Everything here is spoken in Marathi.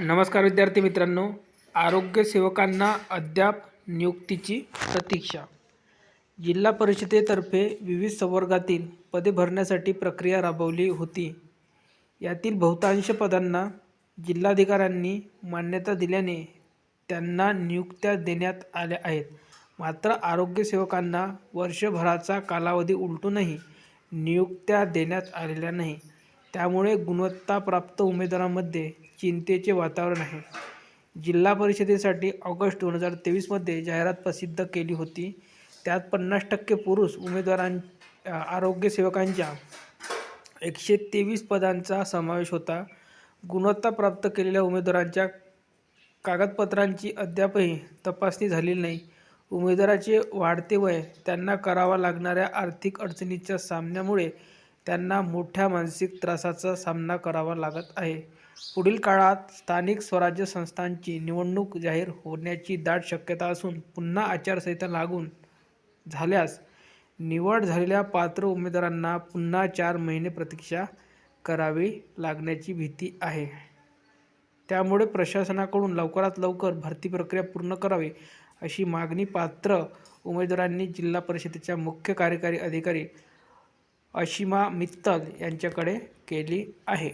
नमस्कार विद्यार्थी मित्रांनो. आरोग्य सेवकांना अद्याप नियुक्तीची प्रतीक्षा. जिल्हा परिषदेतर्फे विविध संवर्गातील पदे भरण्यासाठी प्रक्रिया राबवली होती. यातील बहुतांश पदांना जिल्हाधिकाऱ्यांनी मान्यता दिल्याने त्यांना नियुक्त्या देण्यात आल्या आहेत. मात्र आरोग्य सेवकांना वर्षभराचा कालावधी उलटूनही नियुक्त्या देण्यात आलेल्या नाही. त्यामुळे गुणवत्ताप्राप्त उमेदवारांमध्ये चिंतेचे वातावरण आहे. जिल्हा परिषदेसाठी ऑगस्ट दोन हजार तेवीसमध्ये जाहिरात प्रसिद्ध केली होती. त्यात पन्नास टक्के पुरुष उमेदवारां आरोग्य सेवकांच्या एकशे तेवीस पदांचा समावेश होता. गुणवत्ता प्राप्त केलेल्या उमेदवारांच्या कागदपत्रांची अद्यापही तपासणी झालेली नाही. उमेदवाराचे वाढते वय त्यांना करावा लागणाऱ्या आर्थिक अडचणीच्या सामन्यामुळे त्यांना मोठ्या मानसिक त्रासाचा सामना करावा लागत आहे. पुढील काळात स्थानिक स्वराज्य संस्थांची निवडणूक जाहीर होण्याची दाट शक्यता असून पुन्हा आचारसंहिता लागून झाल्यास निवड झालेल्या पात्र उमेदवारांना पुन्हा चार महिने प्रतीक्षा करावी लागण्याची भीती आहे. त्यामुळे प्रशासनाकडून लवकरात लवकर भरती प्रक्रिया पूर्ण करावी अशी मागणी पात्र उमेदवारांनी जिल्हा परिषदेच्या मुख्य कार्यकारी अधिकारी अशिमा मित्तल यांच्याकडे केली आहे.